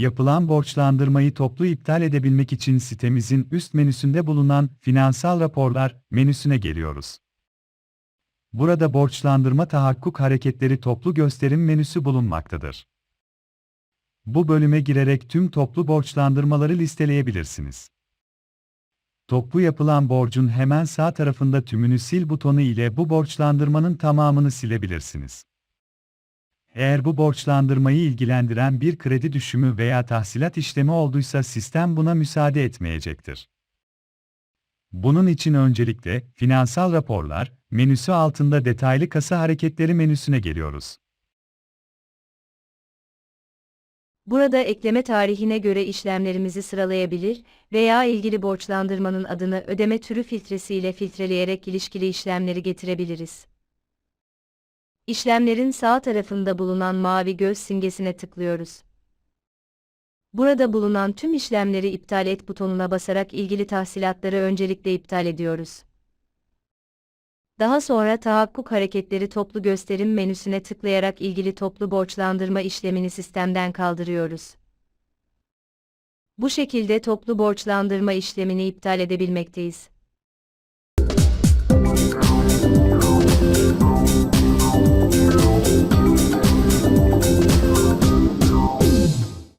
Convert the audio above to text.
Yapılan borçlandırmayı toplu iptal edebilmek için sitemizin üst menüsünde bulunan Finansal Raporlar menüsüne geliyoruz. Burada borçlandırma tahakkuk hareketleri toplu gösterim menüsü bulunmaktadır. Bu bölüme girerek tüm toplu borçlandırmaları listeleyebilirsiniz. Toplu yapılan borcun hemen sağ tarafında tümünü sil butonu ile bu borçlandırmanın tamamını silebilirsiniz. Eğer bu borçlandırmayı ilgilendiren bir kredi düşümü veya tahsilat işlemi olduysa sistem buna müsaade etmeyecektir. Bunun için öncelikle Finansal Raporlar menüsü altında Detaylı Kasa Hareketleri menüsüne geliyoruz. Burada ekleme tarihine göre işlemlerimizi sıralayabilir veya ilgili borçlandırmanın adını ödeme türü filtresiyle filtreleyerek ilişkili işlemleri getirebiliriz. İşlemlerin sağ tarafında bulunan mavi göz simgesine tıklıyoruz. Burada bulunan tüm işlemleri iptal et butonuna basarak ilgili tahsilatları öncelikle iptal ediyoruz. Daha sonra tahakkuk hareketleri toplu gösterim menüsüne tıklayarak ilgili toplu borçlandırma işlemini sistemden kaldırıyoruz. Bu şekilde toplu borçlandırma işlemini iptal edebilmekteyiz.